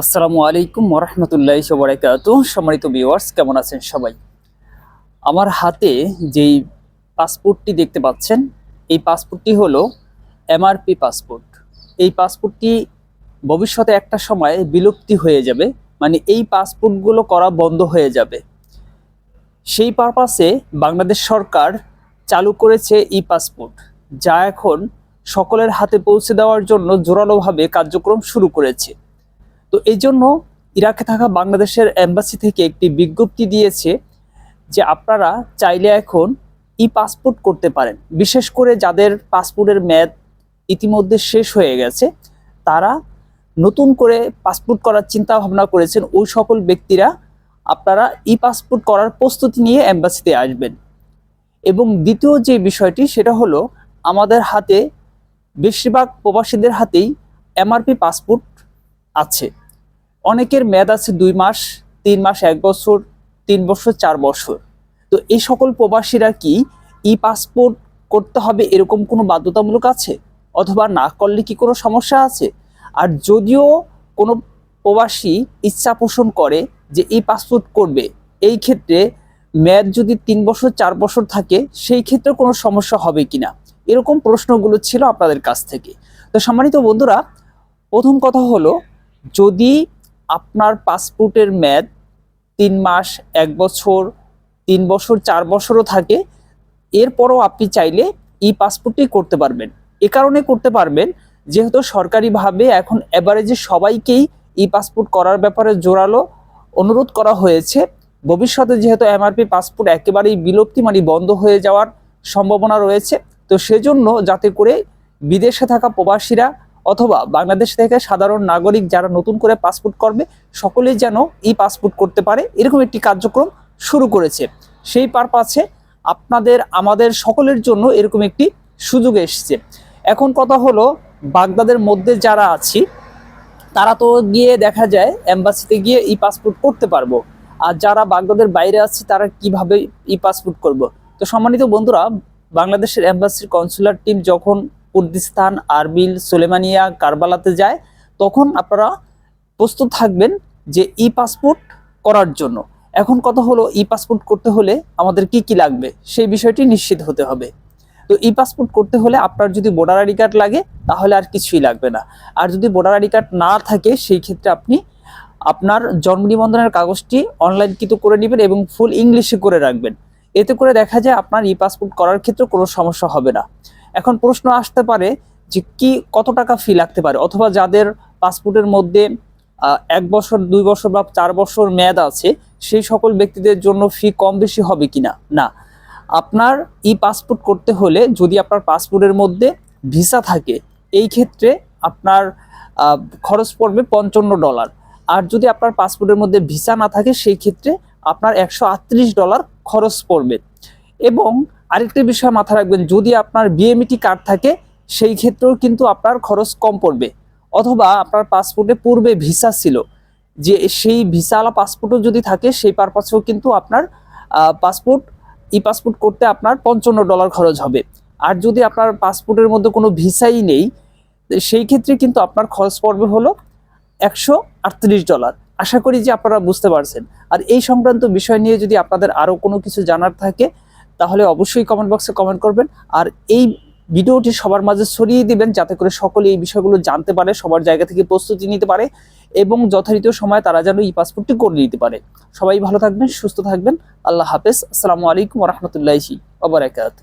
আসসালামু আলাইকুম ওরহমতুল্লাহ সবরাকাত সম্মানিত ভিউয়ার্স কেমন আছেন সবাই? আমার হাতে যেই পাসপোর্টটি দেখতে পাচ্ছেন, এই পাসপোর্টটি হলো এমআরপি পাসপোর্ট এই পাসপোর্টটি ভবিষ্যতে একটা সময় বিলুপ্তি হয়ে যাবে মানে এই পাসপোর্টগুলো করা বন্ধ হয়ে যাবে। সেই পারপাসে বাংলাদেশ সরকার চালু করেছে ই পাসপোর্ট যা এখন সকলের হাতে পৌঁছে দেওয়ার জন্য জোরালোভাবে কার্যক্রম শুরু করেছে। তো এই জন্য ইরাকে থাকা বাংলাদেশের এম্বাসি থেকে একটি বিজ্ঞপ্তি দিয়েছে যে আপনারা চাইলে এখন ই পাসপোর্ট করতে পারেন। বিশেষ করে যাদের পাসপোর্টের মেয়াদ ইতিমধ্যে শেষ হয়ে গেছে, তারা নতুন করে পাসপোর্ট করার চিন্তা ভাবনা করেছেন। ওই সকল ব্যক্তিরা আপনারা ই পাসপোর্ট করার প্রস্তুতি নিয়ে এম্বাসিতে আসবেন। এবং দ্বিতীয় যে বিষয়টি, সেটা হলো আমাদের হাতে বেশিরভাগ প্রবাসীদের হাতেই এমআরপি পাসপোর্ট আছে। অনেকের মেয়াদ আছে দুই মাস, তিন মাস, এক বছর, তিন বছর, চার বছর। তো এই সকল প্রবাসীরা কি ই পাসপোর্ট করতে হবে এরকম কোনো বাধ্যতামূলক আছে? অথবা না করলে কি কোনো সমস্যা আছে? আর যদিও কোনো প্রবাসী ইচ্ছা পোষণ করে যে ই পাসপোর্ট করবে, এই ক্ষেত্রে মেয়াদ যদি তিন বছর, চার বছর থাকে, সেই ক্ষেত্রে কোনো সমস্যা হবে কি না এরকম প্রশ্নগুলো ছিল আপনাদের কাছ থেকে। তো সম্মানিত বন্ধুরা, প্রথম কথা হলো, যদি আপনার পাসপোর্টের মেয়াদ তিন মাস, এক বছর, তিন বছর, চার বছরও থাকে। এরপরও আপনি চাইলে ই পাসপোর্টটি করতে পারবেন। এ কারণে করতে পারবেন, যেহেতু সরকারিভাবে এখন এভারেজে সবাইকেই ই পাসপোর্ট করার ব্যাপারে জোরালো অনুরোধ করা হয়েছে। ভবিষ্যতে যেহেতু এমআরপি পাসপোর্ট একেবারেই বিলুপ্তি মানে বন্ধ হয়ে যাওয়ার সম্ভাবনা রয়েছে, তো সেজন্য যাতে করে বিদেশে থাকা প্রবাসীরা অথবা বাংলাদেশ থেকে সাধারণ নাগরিক যারা নতুন করে পাসপোর্ট করবে, সকলেই যেন ই পাসপোর্ট করতে পারে। এরকম একটি কার্যক্রম শুরু করেছে। সেই পারপাসে আপনাদের, আমাদের সকলের জন্য এরকম একটি সুযোগ এসেছে। এখন কথা হলো, বাগদাদের মধ্যে যারা আছি, তারা তো গিয়ে দেখা যায়, এম্বাসিতে গিয়ে ই পাসপোর্ট করতে পারব। আর যারা বাগদাদের বাইরে আছে, তারা কীভাবে ই পাসপোর্ট করব? তো সম্মানিত বন্ধুরা, বাংলাদেশের এম্বাসির কনসুলার টিম যখন কুর্দিস্তান আরবিল সুলেমানিয়া কারবালাতে যায়, তখন আপনারা প্রস্তুত থাকবেন যে ই পাসপোর্ট করার জন্য। এখন কথা হলো, ই পাসপোর্ট করতে হলে আমাদের কি কি লাগবে? সেই বিষয়টি নিশ্চিত হতে হবে। তো ই পাসপোর্ট করতে হলে আপনার যদি ভোটার আইডি কার্ড লাগে, তাহলে আর কিছুই লাগবে না। আর যদি ভোটার আইডি কার্ড না থাকে, সেই ক্ষেত্রে আপনি আপনার জন্ম নিবন্ধনের কাগজটি অনলাইন কিন্তু করে নেবেন এবং ফুল ইংলিশে করে রাখবেন। এতে করে দেখা যায় আপনার ই পাসপোর্ট করার ক্ষেত্রে কোনো সমস্যা হবে না। এখন প্রশ্ন আসতে পারে যে কি, কত টাকা ফি লাগতে পারে? অথবা যাদের পাসপোর্টের মধ্যে এক বছর, দুই বছর বা চার বছর মেয়াদ আছে, সেই সকল ব্যক্তিদের জন্য ফি কম বেশি হবে কি না। না আপনার ই পাসপোর্ট করতে হলে যদি আপনার পাসপোর্টের মধ্যে ভিসা থাকে, এই ক্ষেত্রে আপনার খরচ পড়বে পঞ্চান্ন ডলার। আর যদি আপনার পাসপোর্টের মধ্যে ভিসা না থাকে, সেই ক্ষেত্রে আপনার একশো আটত্রিশ ডলার খরচ পড়বে। এবং আরেকটি বিষয় মাথায় রাখবেন, যদি আপনার বিএমইটি কার্ড থাকে, সেই ক্ষেত্রেও কিন্তু আপনার খরচ কম পড়বে। অথবা আপনার পাসপোর্টে পূর্বে ভিসা ছিল, যে সেই ভিসাওয়ালা পাসপোর্টও যদি থাকে, সেই পারপাসেও কিন্তু আপনার পাসপোর্ট ই পাসপোর্ট করতে আপনার পঞ্চান্ন ডলার খরচ হবে। আর যদি আপনার পাসপোর্টের মধ্যে কোনো ভিসাই নেই, সেই ক্ষেত্রে কিন্তু আপনার খরচ পড়বে হলো একশো আটত্রিশ ডলার আশা করি যে আপনারা বুঝতে পারছেন। আর এই সংক্রান্ত বিষয় নিয়ে যদি আপনাদের আরও কোনো কিছু জানার থাকে তাহলে অবশ্যই কমেন্ট বক্সে কমেন্ট করবেন। আর এই ভিডিওটি সবার মাঝে ছড়িয়ে দিবেন যাতে করে সকলে এই বিষয়গুলো জানতে পারে, সবার জায়গা থেকে প্রস্তুতি নিতে পারে এবং যথারীতি সময় তারা যেন এই পাসপোর্টটি করে নিতে পারে। সবাই ভালো থাকবেন, সুস্থ থাকবেন। আল্লাহ হাফেজ। আসসালামু আলাইকুম রহমতুল্লাহি ওবরাকাত